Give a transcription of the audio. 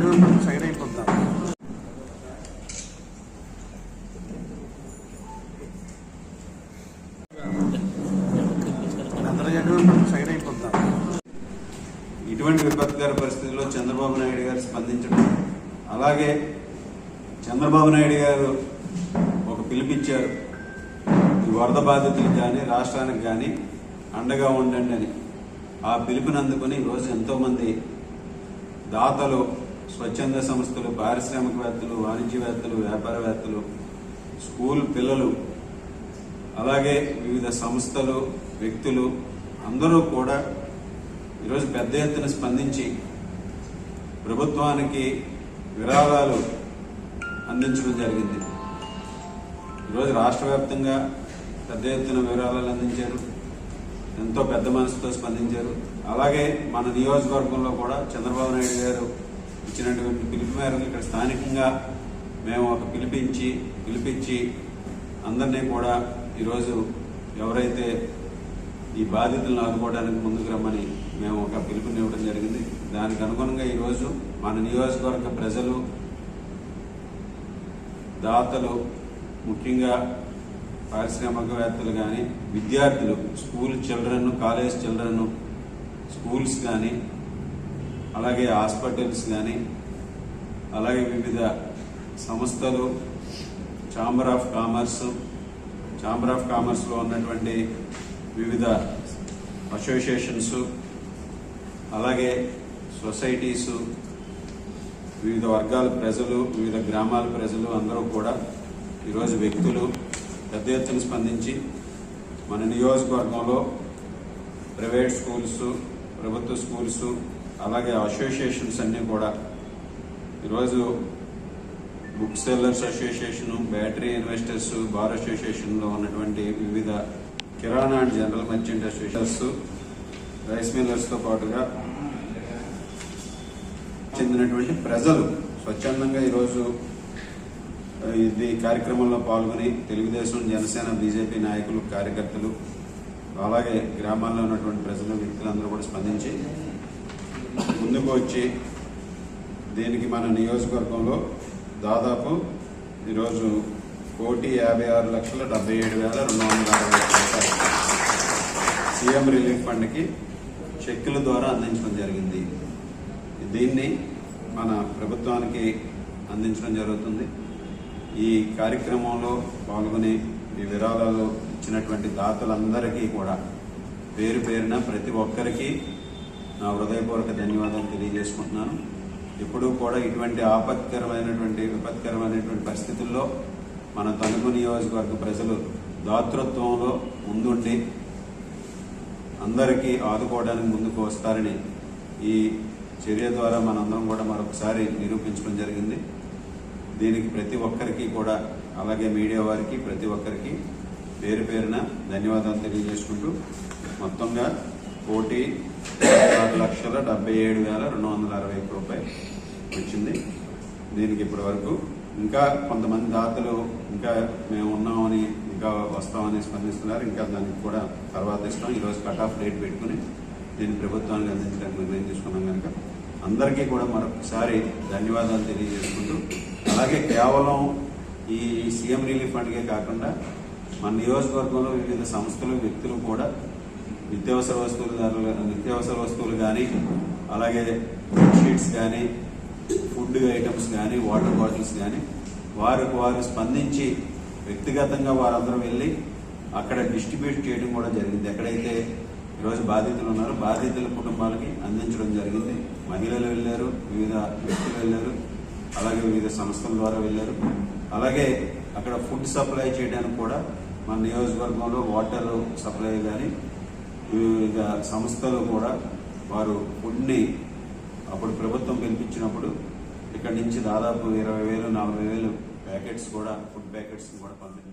Jagan side అయిపోతాం side అయిపోతాం ఇటువంటి విపత్కర పరిస్థితుల్లో చంద్రబాబు నాయుడు గారు స్పందించడం. అలాగే చంద్రబాబు నాయుడు గారు ఒక పిలిపిచ్చారు. ఈ వరద బాధితులకు కానీ రాష్ట్రానికి కానీ అండగా ఉండండి అని. ఆ పిలుపునందుకుని ఈరోజు ఎంతోమంది దాతలు స్వచ్ఛంద సంస్థలు పారిశ్రామికవేత్తలు వాణిజ్యవేత్తలు వ్యాపారవేత్తలు స్కూల్ పిల్లలు అలాగే వివిధ సంస్థలు వ్యక్తులు అందరూ కూడా ఈరోజు పెద్ద ఎత్తున స్పందించి ప్రభుత్వానికి విరాళాలు అందించడం జరిగింది. ఈరోజు రాష్ట్ర వ్యాప్తంగా పెద్ద ఎత్తున విరాళాలు అందించారు. ఎంతో పెద్ద మనసుతో స్పందించారు. అలాగే మన నియోజకవర్గంలో కూడా చంద్రబాబు నాయుడు గారు ఇచ్చినటువంటి పిలుపు మేరకు ఇక్కడ స్థానికంగా మేము ఒక పిలిపించి పిలిపించి అందరినీ కూడా ఈరోజు ఎవరైతే ఈ బాధితులను ఆదుకోవడానికి ముందుకు రమ్మని మేము ఒక పిలుపునివ్వడం జరిగింది. దానికి అనుగుణంగా ఈరోజు మన నియోజకవర్గ ప్రజలు దాతలు ముఖ్యంగా పారిశ్రామికవేత్తలు కానీ విద్యార్థులు school children college children schools కానీ అలాగే హాస్పిటల్స్ కానీ అలాగే వివిధ సంస్థలు chamber of commerce chamber of కామర్స్లో ఉన్నటువంటి వివిధ అసోసియేషన్స్ అలాగే సొసైటీసు వివిధ వర్గాల ప్రజలు వివిధ గ్రామాల ప్రజలు అందరూ కూడా ఈరోజు వ్యక్తులు పెద్ద ఎత్తున స్పందించి మన నియోజకవర్గంలో ప్రైవేట్ స్కూల్స్ ప్రభుత్వ స్కూల్స్ అలాగే అసోసియేషన్స్ అన్నీ కూడా. ఈరోజు book sellers association battery investors bar అసోసియేషన్లో ఉన్నటువంటి వివిధ కిరాణా and general merchant associations rice మిల్లర్స్తో పాటుగా చెందినటువంటి ప్రజలు స్వచ్ఛందంగా ఈరోజు ఇది కార్యక్రమంలో పాల్గొని తెలుగుదేశం జనసేన బీజేపీ నాయకులు కార్యకర్తలు అలాగే గ్రామాల్లో ఉన్నటువంటి ప్రజలు వ్యక్తులందరూ కూడా స్పందించి ముందుకు వచ్చి దీనికి మన నియోజకవర్గంలో దాదాపు ఈరోజు కోటి యాభై ఆరు లక్షల డెబ్బై ఏడు వేల రెండు వందల అరవై రూపాయలు సీఎం రిలీఫ్ ఫండ్కి చెక్కుల ద్వారా అందించడం జరిగింది. దీన్ని మన ప్రభుత్వానికి అందించడం జరుగుతుంది. ఈ కార్యక్రమంలో పాల్గొని ఈ విరాళాలు ఇచ్చినటువంటి దాతలందరికీ కూడా పేరు పేరున ప్రతి ఒక్కరికి నా హృదయపూర్వక ధన్యవాదాలు తెలియజేసుకుంటున్నాను. ఎప్పుడూ కూడా ఇటువంటి ఆపత్కరమైనటువంటి విపత్కరమైనటువంటి పరిస్థితుల్లో మన తణుకు నియోజకవర్గ ప్రజలు దాతృత్వంలో ముందుండి అందరికీ ఆదుకోవడానికి ముందుకు వస్తారని ఈ చర్య ద్వారా మనందరం కూడా మరొకసారి నిరూపించడం జరిగింది. దీనికి ప్రతి ఒక్కరికి కూడా అలాగే మీడియా వారికి ప్రతి ఒక్కరికి పేరు పేరున ధన్యవాదాలు తెలియజేసుకుంటూ మొత్తంగా కోటి ఆరు లక్షల డెబ్బై ఏడు వేల రెండు వందల అరవై ఒక్క రూపాయలు వచ్చింది. దీనికి ఇప్పటి వరకు ఇంకా కొంతమంది దాతలు ఇంకా మేము ఉన్నామని ఇంకా వస్తామని స్పందిస్తున్నారు. ఇంకా దానికి కూడా తర్వాత ఇస్తాం. ఈరోజు కట్ ఆఫ్ డేట్ పెట్టుకుని దీన్ని ప్రభుత్వానికి అందించడానికి నిర్ణయం తీసుకున్నాం కనుక అందరికీ కూడా మరొకసారి ధన్యవాదాలు తెలియజేసుకుంటూ అలాగే కేవలం ఈ సీఎం రిలీఫ్ ఫండ్కే కాకుండా మన నియోజకవర్గంలో వివిధ సంస్థలు వ్యక్తులు కూడా నిత్యావసర వస్తువులు ధరలు నిత్యావసర వస్తువులు కానీ అలాగే షీట్స్ కానీ ఫుడ్ ఐటమ్స్ కానీ వాటర్ బాటిల్స్ కానీ వారికి వారు స్పందించి వ్యక్తిగతంగా వారందరూ వెళ్ళి అక్కడ డిస్ట్రిబ్యూట్ చేయడం కూడా జరిగింది. ఎక్కడైతే ఈరోజు బాధితులు ఉన్నారో బాధితుల కుటుంబాలకి అందించడం జరిగింది. మహిళలు వెళ్ళారు వివిధ వ్యక్తులు వెళ్ళారు అలాగే వివిధ సంస్థల ద్వారా వెళ్ళారు. అలాగే అక్కడ ఫుడ్ సప్లై చేయడానికి కూడా మన నియోజకవర్గంలో వాటర్ సప్లై కానీ వివిధ సంస్థలు కూడా వారు ఫుడ్ని అప్పుడు ప్రభుత్వం పిలిపించినప్పుడు ఇక్కడి నుంచి దాదాపు ఇరవై వేలు నలభై వేలు ప్యాకెట్స్ కూడా ఫుడ్ ప్యాకెట్స్ కూడా పంపించారు.